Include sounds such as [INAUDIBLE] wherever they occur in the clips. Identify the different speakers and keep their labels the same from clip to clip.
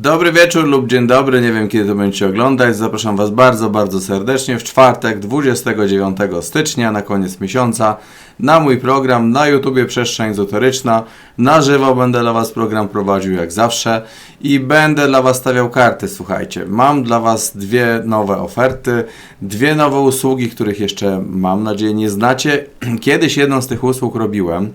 Speaker 1: Dobry wieczór lub dzień dobry, nie wiem kiedy to będziecie oglądać. Zapraszam Was bardzo, bardzo serdecznie w czwartek 29 stycznia na koniec miesiąca na mój program na YouTubie Przestrzeń Ezoteryczna. Na żywo będę dla Was program prowadził jak zawsze i będę dla Was stawiał karty. Słuchajcie, mam dla Was dwie nowe oferty, dwie nowe usługi, których jeszcze mam nadzieję nie znacie. [CLEARS THROAT] Kiedyś jedną z tych usług robiłem.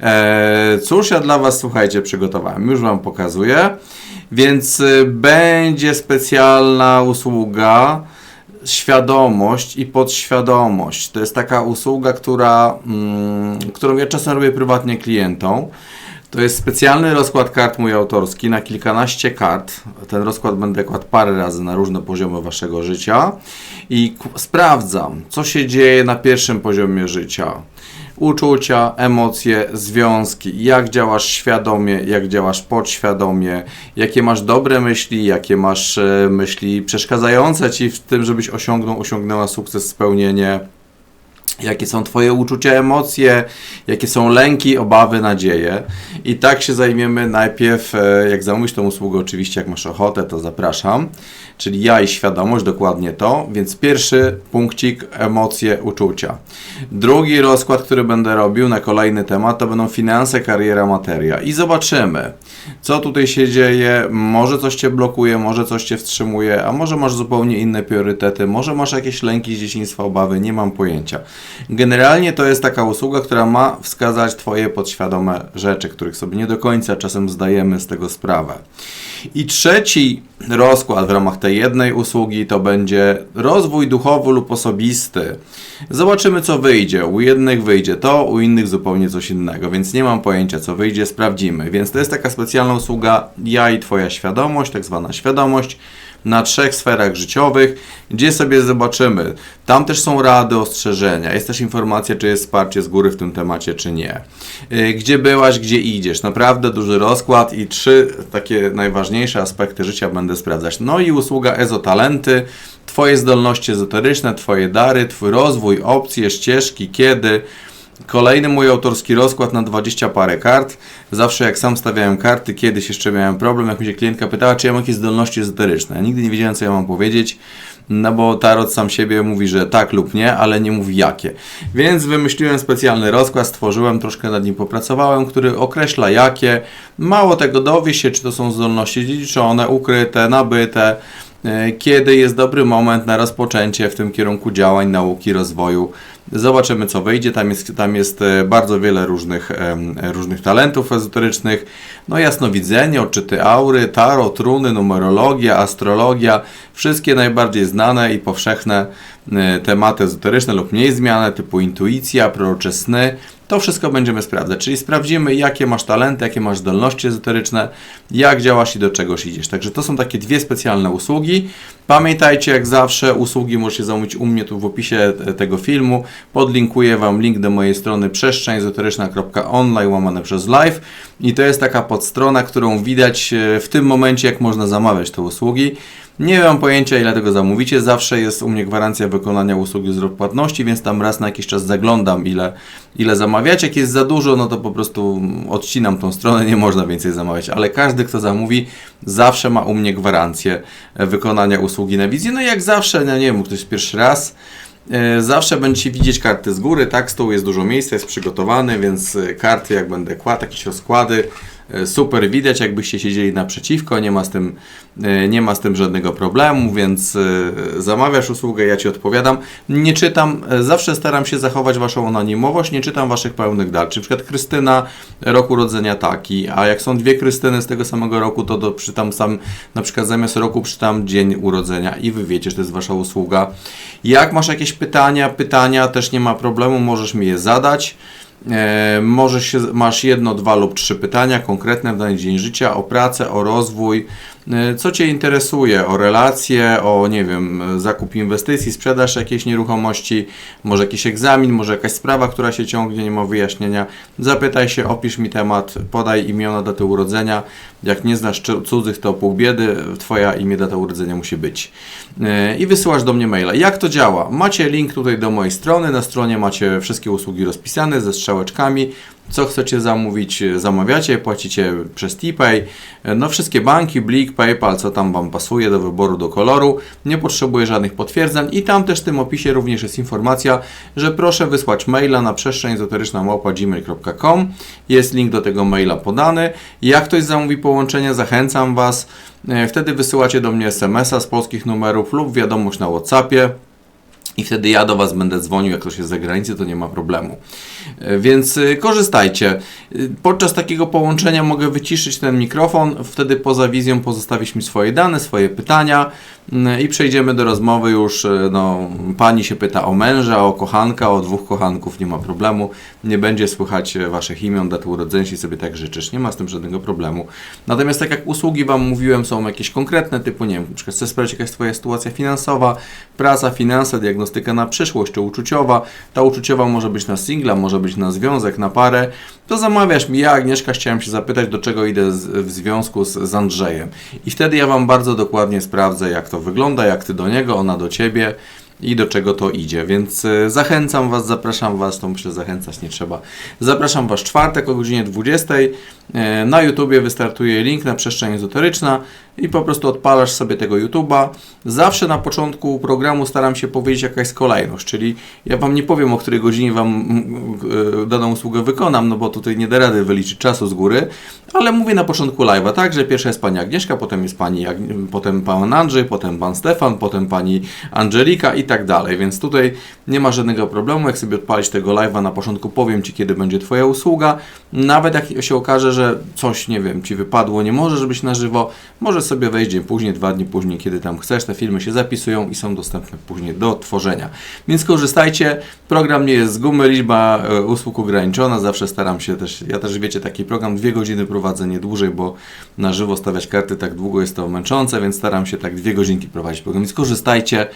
Speaker 1: Eee, cóż ja dla Was, słuchajcie, przygotowałem. Już Wam pokazuję. Więc y, będzie specjalna usługa świadomość i podświadomość. To jest taka usługa, która, mm, którą ja czasem robię prywatnie klientom. To jest specjalny rozkład kart mój autorski na kilkanaście kart. Ten rozkład będę kładł parę razy na różne poziomy waszego życia i sprawdzam, co się dzieje na pierwszym poziomie życia. Uczucia, emocje, związki, jak działasz świadomie, jak działasz podświadomie, jakie masz dobre myśli, jakie masz e, myśli przeszkadzające ci w tym, żebyś osiągnął, osiągnęła sukces, spełnienie jakie są Twoje uczucia, emocje, jakie są lęki, obawy, nadzieje. I tak się zajmiemy najpierw, e, jak zamówisz tą usługę, oczywiście, jak masz ochotę, to zapraszam. Czyli ja i świadomość, dokładnie to. Więc pierwszy punkcik, emocje, uczucia. Drugi rozkład, który będę robił na kolejny temat, to będą finanse, kariera, materia. I zobaczymy, co tutaj się dzieje. Może coś Cię blokuje, może coś Cię wstrzymuje, a może masz zupełnie inne priorytety, może masz jakieś lęki z dzieciństwa, obawy, nie mam pojęcia. Generalnie to jest taka usługa, która ma wskazać Twoje podświadome rzeczy, których sobie nie do końca czasem zdajemy z tego sprawę. I trzeci rozkład w ramach tej jednej usługi to będzie rozwój duchowy lub osobisty. Zobaczymy, co wyjdzie. U jednych wyjdzie to, u innych zupełnie coś innego, więc nie mam pojęcia, co wyjdzie, sprawdzimy. Więc to jest taka specjalna usługa ja i Twoja świadomość, tak zwana świadomość na trzech sferach życiowych, gdzie sobie zobaczymy. Tam też są rady, ostrzeżenia. Jest też informacja, czy jest wsparcie z góry w tym temacie, czy nie. Yy, Gdzie byłaś, gdzie idziesz. Naprawdę duży rozkład i trzy takie najważniejsze aspekty życia będę sprawdzać. No i usługa Ezotalenty, Twoje zdolności ezoteryczne, Twoje dary, Twój rozwój, opcje, ścieżki, kiedy. Kolejny mój autorski rozkład na 20 parę kart. Zawsze jak sam stawiałem karty, kiedyś jeszcze miałem problem, jak mi się klientka pytała, czy ja mam jakieś zdolności ezoteryczne. Ja nigdy nie wiedziałem, co ja mam powiedzieć, no bo tarot sam siebie mówi, że tak lub nie, ale nie mówi jakie. Więc wymyśliłem specjalny rozkład, stworzyłem, troszkę nad nim popracowałem, który określa jakie. Mało tego, dowie się, czy to są zdolności dziedziczone, ukryte, nabyte, kiedy jest dobry moment na rozpoczęcie w tym kierunku działań, nauki, rozwoju. Zobaczymy, co wyjdzie. Tam jest, tam jest e, bardzo wiele różnych, em, różnych talentów ezoterycznych. No jasnowidzenie, odczyty aury, tarot, runy, numerologia, astrologia. Wszystkie najbardziej znane i powszechne e, tematy ezoteryczne lub mniej zmiane, typu intuicja, prorocze sny. To wszystko będziemy sprawdzać, czyli sprawdzimy, jakie masz talenty, jakie masz zdolności ezoteryczne, jak działasz i do czegoś idziesz. Także to są takie dwie specjalne usługi. Pamiętajcie, jak zawsze, usługi możecie zamówić u mnie tu w opisie te- tego filmu. Podlinkuję Wam link do mojej strony przestrzeń-ezoteryczna.online łamane przez live i to jest taka podstrona, którą widać e, w tym momencie, jak można zamawiać te usługi. Nie mam pojęcia, ile tego zamówicie. Zawsze jest u mnie gwarancja wykonania usługi z płatności, więc tam raz na jakiś czas zaglądam, ile, ile zamawiacie. Jak jest za dużo, no to po prostu odcinam tą stronę, nie można więcej zamawiać. Ale każdy, kto zamówi, zawsze ma u mnie gwarancję e, wykonania usługi na wizji. No i jak zawsze, no nie wiem, ktoś pierwszy raz, e, Zawsze będziecie widzieć karty z góry, tak? Stół jest dużo miejsca, jest przygotowany, więc e, karty jak będę kładł, jakieś rozkłady, super widać, jakbyście siedzieli naprzeciwko, nie ma z tym, e, nie ma z tym żadnego problemu, więc e, zamawiasz usługę, ja Ci odpowiadam. Nie czytam, e, zawsze staram się zachować Waszą anonimowość, nie czytam Waszych pełnych dat. Czy na przykład Krystyna, rok urodzenia taki, a jak są dwie Krystyny z tego samego roku, to do, przytam sam, na przykład zamiast roku przytam dzień urodzenia i Wy wiecie, że to jest Wasza usługa. Jak masz jakieś pytania, pytania, też nie ma problemu, możesz mi je zadać. E, możesz się, masz jedno, dwa lub trzy pytania konkretne w dany dzień życia o pracę, o rozwój, e, co Cię interesuje, o relacje, o nie wiem, zakup inwestycji, sprzedaż jakiejś nieruchomości, może jakiś egzamin, może jakaś sprawa, która się ciągnie, nie ma wyjaśnienia. Zapytaj się, opisz mi temat, podaj imiona, datę urodzenia. Jak nie znasz cudzych, to pół biedy, Twoja imię, data urodzenia musi być. E, I wysyłasz do mnie maila. Jak to działa? Macie link tutaj do mojej strony. Na stronie macie wszystkie usługi rozpisane ze strzałeczkami. co chcecie zamówić, zamawiacie, płacicie przez TPay. No wszystkie banki, Blik, PayPal, co tam Wam pasuje do wyboru, do koloru. Nie potrzebuję żadnych potwierdzeń i tam też w tym opisie również jest informacja, że proszę wysłać maila na przestrzeń ezoteryczna.gmail.com. Jest link do tego maila podany. Jak ktoś zamówi połączenie, zachęcam Was. E, Wtedy wysyłacie do mnie SMS-a z polskich numerów lub wiadomość na WhatsAppie. I wtedy ja do Was będę dzwonił, jak ktoś jest za granicą, to nie ma problemu. E, Więc y, korzystajcie. Y, Podczas takiego połączenia mogę wyciszyć ten mikrofon, wtedy poza wizją pozostawić mi swoje dane, swoje pytania i przejdziemy do rozmowy już. y, No, pani się pyta o męża, o kochanka, o dwóch kochanków, nie ma problemu. Nie będzie słychać e, Waszych imion, dat urodzenia, jeśli sobie tak życzysz. Nie ma z tym żadnego problemu. Natomiast tak jak usługi Wam mówiłem, są jakieś konkretne typu, nie wiem, na przykład chcesz sprawdzić jaka jest Twoja sytuacja finansowa, praca, finanse, diagnostyka na przyszłość, czy uczuciowa. Ta uczuciowa może być na singla, może być na związek, na parę. To zamawiasz mi, ja Agnieszka chciałem się zapytać, do czego idę z, w związku z, z Andrzejem. I wtedy ja Wam bardzo dokładnie sprawdzę, jak to wygląda, jak Ty do niego, ona do Ciebie i do czego to idzie. Więc y, zachęcam Was, zapraszam Was, to myślę zachęcać nie trzeba. Zapraszam Was czwartek o godzinie 20. Y, Na YouTubie wystartuje link na przestrzeń ezoteryczna i po prostu odpalasz sobie tego YouTube'a. Zawsze na początku programu staram się powiedzieć jaka jest kolejność, czyli ja Wam nie powiem o której godzinie Wam y, daną usługę wykonam, no bo tutaj nie da rady wyliczyć czasu z góry, ale mówię na początku live'a, tak, że pierwsza jest Pani Agnieszka, potem jest Pani, potem Pan Andrzej, potem Pan Stefan, potem Pani Angelika i tak dalej, więc tutaj nie ma żadnego problemu, jak sobie odpalić tego live'a na początku, powiem Ci kiedy będzie Twoja usługa, nawet jak się okaże, że coś, nie wiem, Ci wypadło, nie możesz być na żywo, możesz sobie wejść dzień później, dwa dni później, kiedy tam chcesz, te filmy się zapisują i są dostępne później do tworzenia. Więc korzystajcie, program nie jest z gumy, liczba e, usług ograniczona, zawsze staram się też, ja też wiecie, taki program dwie godziny prowadzę, nie dłużej, bo na żywo stawiać karty tak długo jest to męczące, więc staram się tak dwie godzinki prowadzić program, więc korzystajcie.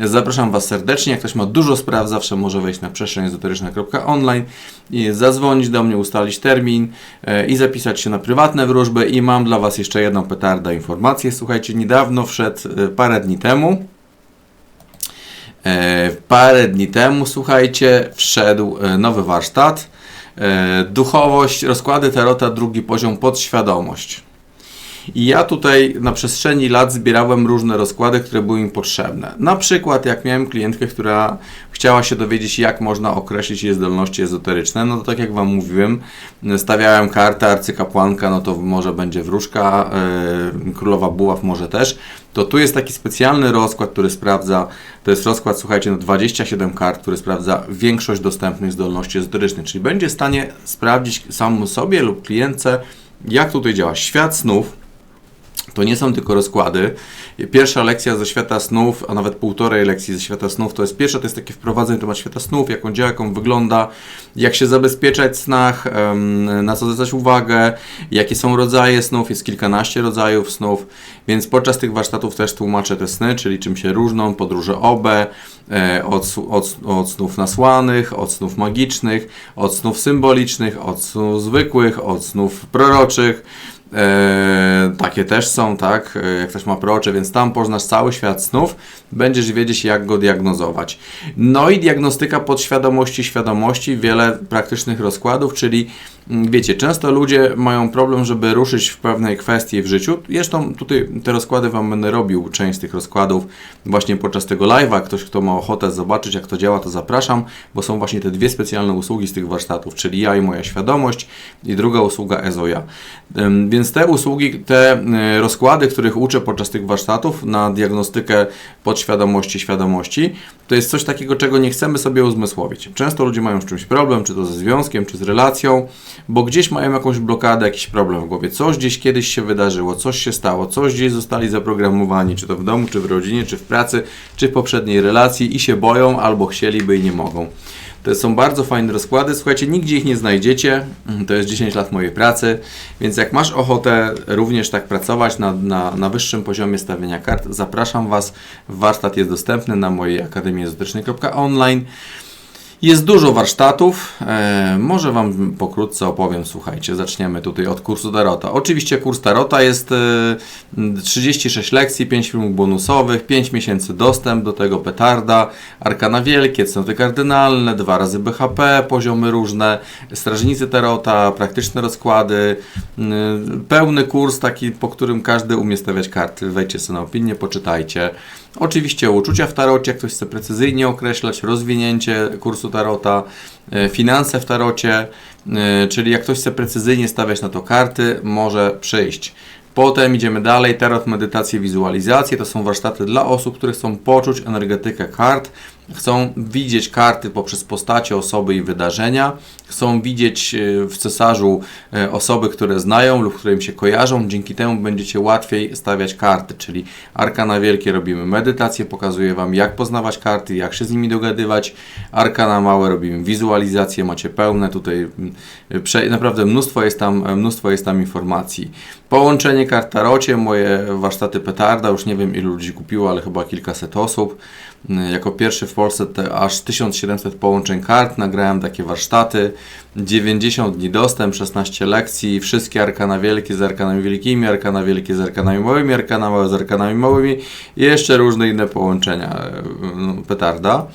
Speaker 1: Zapraszam Was serdecznie. Jak ktoś ma dużo spraw, zawsze może wejść na przestrzeń ezoteryczna.online i zadzwonić do mnie, ustalić termin e, i zapisać się na prywatne wróżby. I mam dla Was jeszcze jedną petardę informację. Słuchajcie, niedawno wszedł e, parę dni temu. E, Parę dni temu, słuchajcie, wszedł nowy warsztat. Duchowość, rozkłady tarota, drugi poziom, podświadomość. I ja tutaj na przestrzeni lat zbierałem różne rozkłady, które były mi potrzebne. Na przykład, jak miałem klientkę, która chciała się dowiedzieć, jak można określić jej zdolności ezoteryczne, no to tak jak Wam mówiłem, stawiałem kartę arcykapłanka, no to może będzie wróżka, yy, królowa buław może też. To tu jest taki specjalny rozkład, który sprawdza, to jest rozkład, słuchajcie, no 27 kart, który sprawdza większość dostępnych zdolności ezoterycznych, czyli będzie w stanie sprawdzić samemu sobie lub klientce, jak tutaj działa świat snów, to nie są tylko rozkłady. Pierwsza lekcja ze świata snów, a nawet półtorej lekcji ze świata snów, to jest pierwsza, to jest takie wprowadzenie na temat świata snów, jak on działa, jak on wygląda, jak się zabezpieczać w snach, na co zwracać uwagę, jakie są rodzaje snów, jest kilkanaście rodzajów snów, więc podczas tych warsztatów też tłumaczę te sny, czyli czym się różnią, podróże OB, e, od, od, od snów nasłanych, od snów magicznych, od snów symbolicznych, od snów zwykłych, od snów proroczych, E, takie też są, tak? E, Jak ktoś ma procze, więc tam poznasz cały świat snów, będziesz wiedzieć, jak go diagnozować. No i diagnostyka podświadomości, świadomości, wiele praktycznych rozkładów, czyli wiecie, często ludzie mają problem, żeby ruszyć w pewnej kwestii w życiu. Zresztą tutaj te rozkłady Wam będę robił, część z tych rozkładów właśnie podczas tego live'a. Ktoś, kto ma ochotę zobaczyć, jak to działa, to zapraszam, bo są właśnie te dwie specjalne usługi z tych warsztatów, czyli ja i moja świadomość i druga usługa EZOJA. Więc te usługi, te y, rozkłady, których uczę podczas tych warsztatów na diagnostykę podświadomości, świadomości, to jest coś takiego, czego nie chcemy sobie uzmysłowić. Często ludzie mają z czymś problem, czy to ze związkiem, czy z relacją, bo gdzieś mają jakąś blokadę, jakiś problem w głowie. Coś gdzieś kiedyś się wydarzyło, coś się stało, coś gdzieś zostali zaprogramowani, czy to w domu, czy w rodzinie, czy w pracy, czy w poprzedniej relacji i się boją, albo chcieliby i nie mogą. To są bardzo fajne rozkłady. Słuchajcie, nigdzie ich nie znajdziecie. To jest 10 lat mojej pracy, więc jak masz ochotę również tak pracować na, na, na wyższym poziomie stawiania kart, zapraszam Was. Warsztat jest dostępny na mojej akademii ezotycznej.online. Jest dużo warsztatów. E, może Wam pokrótce opowiem. Słuchajcie, zaczniemy tutaj od kursu Tarota. Oczywiście kurs Tarota jest e, 36 lekcji, 5 filmów bonusowych, 5 miesięcy dostęp do tego petarda, arkana wielkie, cnoty kardynalne, dwa razy BHP, poziomy różne, strażnicy Tarota, praktyczne rozkłady, e, pełny kurs taki, po którym każdy umie stawiać karty. Wejdźcie sobie na opinię, poczytajcie. Oczywiście uczucia w tarocie, jak ktoś chce precyzyjnie określać, rozwinięcie kursu tarota, e, finanse w tarocie, e, czyli jak ktoś chce precyzyjnie stawiać na to karty, może przyjść. Potem idziemy dalej, tarot, medytacje, wizualizacje. To są warsztaty dla osób, które chcą poczuć energetykę kart, chcą widzieć karty poprzez postacie, osoby i wydarzenia, chcą widzieć e, w cesarzu e, osoby, które znają lub które im się kojarzą. Dzięki temu będziecie łatwiej stawiać karty, czyli arkana wielkie robimy medytację, pokazuję Wam jak poznawać karty, jak się z nimi dogadywać. Arkana małe robimy wizualizację, macie pełne tutaj mm, naprawdę mnóstwo jest tam, mnóstwo jest tam informacji. Połączenie kart tarocie, moje warsztaty petarda, już nie wiem ilu ludzi kupiło, ale chyba kilkaset osób. Mm, Jako pierwszy w Polsce te aż 1700 połączeń kart, nagrałem takie warsztaty, 90 dni dostęp, 16 lekcji, wszystkie arkana wielkie z arkanami wielkimi, arkana wielkie z arkanami małymi, arkana małe z arkanami małymi i jeszcze różne inne połączenia e, no, petarda.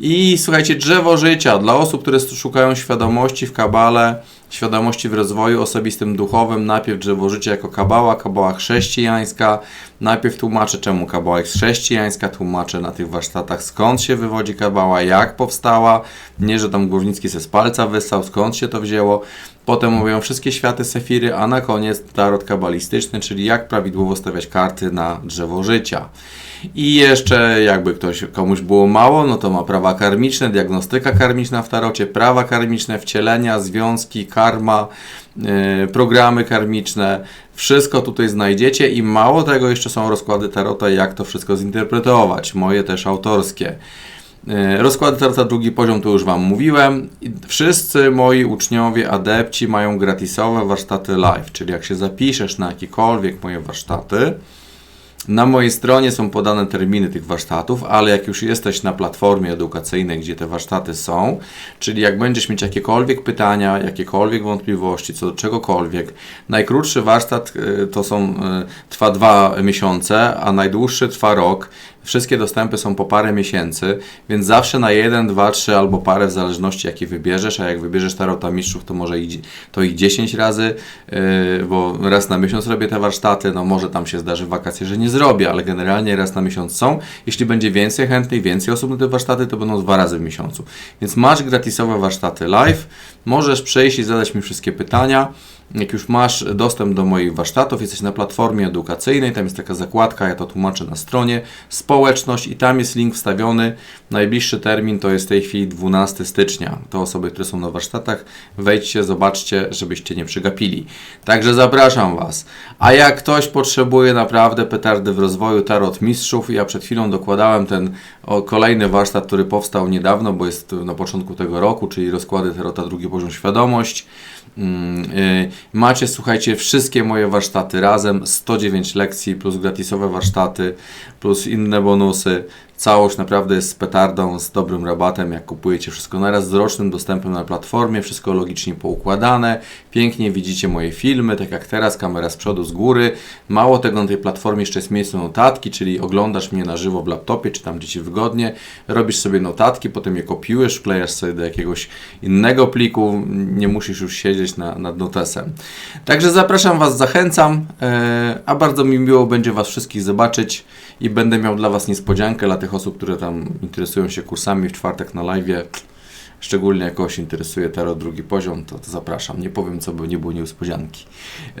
Speaker 1: I słuchajcie, drzewo życia dla osób, które szukają świadomości w kabale, świadomości w rozwoju osobistym, duchowym. Najpierw drzewo życia jako kabała, kabała chrześcijańska. Najpierw tłumaczę, czemu kabała jest chrześcijańska, tłumaczę na tych warsztatach, skąd się wywodzi kabała, jak powstała. Nie, że tam Górnicki se z palca wyssał, skąd się to wzięło. Potem mówią wszystkie światy sefiry, a na koniec tarot kabalistyczny, czyli jak prawidłowo stawiać karty na drzewo życia. I jeszcze jakby ktoś komuś było mało, no to ma prawa karmiczne, diagnostyka karmiczna w tarocie, prawa karmiczne, wcielenia, związki, karma, yy, programy karmiczne. Wszystko tutaj znajdziecie i mało tego jeszcze są rozkłady tarota, jak to wszystko zinterpretować. Moje też autorskie. E, Rozkłady tarota drugi poziom to już Wam mówiłem. Wszyscy moi uczniowie, adepci mają gratisowe warsztaty live, czyli jak się zapiszesz na jakiekolwiek moje warsztaty, na mojej stronie są podane terminy tych warsztatów, ale jak już jesteś na platformie edukacyjnej, gdzie te warsztaty są, czyli jak będziesz mieć jakiekolwiek pytania, jakiekolwiek wątpliwości co do czegokolwiek, najkrótszy warsztat y, to są, y, trwa dwa miesiące, a najdłuższy trwa rok. Wszystkie dostępy są po parę miesięcy, więc zawsze na jeden, dwa, trzy albo parę w zależności jaki wybierzesz, a jak wybierzesz tarota mistrzów, to może i, to ich 10 razy, yy, bo raz na miesiąc robię te warsztaty, no może tam się zdarzy wakacje, że nie zrobię, ale generalnie raz na miesiąc są. Jeśli będzie więcej chętnych, więcej osób na te warsztaty, to będą dwa razy w miesiącu. Więc masz gratisowe warsztaty live, możesz przejść i zadać mi wszystkie pytania. Jak już masz dostęp do moich warsztatów, jesteś na platformie edukacyjnej, tam jest taka zakładka, ja to tłumaczę na stronie, społeczność i tam jest link wstawiony. Najbliższy termin to jest w tej chwili 12 stycznia. To osoby, które są na warsztatach, wejdźcie, zobaczcie, żebyście nie przegapili. Także zapraszam Was. A jak ktoś potrzebuje naprawdę petardy w rozwoju tarot mistrzów, ja przed chwilą dokładałem ten kolejny warsztat, który powstał niedawno, bo jest na początku tego roku, czyli rozkłady tarota drugi poziom świadomość. Mm, y, Macie, słuchajcie, wszystkie moje warsztaty razem, 109 lekcji plus gratisowe warsztaty, plus inne bonusy. Całość naprawdę jest z petardą, z dobrym rabatem, jak kupujecie wszystko naraz, z rocznym dostępem na platformie, wszystko logicznie poukładane. Pięknie widzicie moje filmy, tak jak teraz, kamera z przodu, z góry. Mało tego, na tej platformie jeszcze jest miejsce notatki, czyli oglądasz mnie na żywo w laptopie, czy tam gdzie Ci wygodnie, robisz sobie notatki, potem je kopiujesz, wklejasz sobie do jakiegoś innego pliku, nie musisz już siedzieć na, nad notesem. Także zapraszam Was, zachęcam, e, a bardzo mi miło będzie Was wszystkich zobaczyć i będę miał dla Was niespodziankę dla tych osób, które tam interesują się kursami w czwartek na live. Szczególnie jak kogoś interesuje tarot drugi poziom, to, to zapraszam. Nie powiem co, by nie było niespodzianki.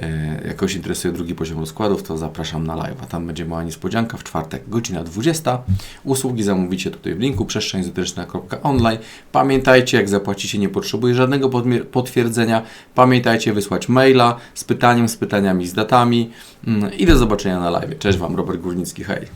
Speaker 1: E, jak kogoś interesuje drugi poziom rozkładów, to zapraszam na live. Tam będzie mała niespodzianka w czwartek, godzina 20. Usługi zamówicie tutaj w linku przestrzeń.online. Pamiętajcie, jak zapłacicie, nie potrzebuje żadnego potwierdzenia. Pamiętajcie wysłać maila z pytaniem, z pytaniami, z datami. Mm, I do zobaczenia na live. Cześć Wam, Robert Górnicki, hej.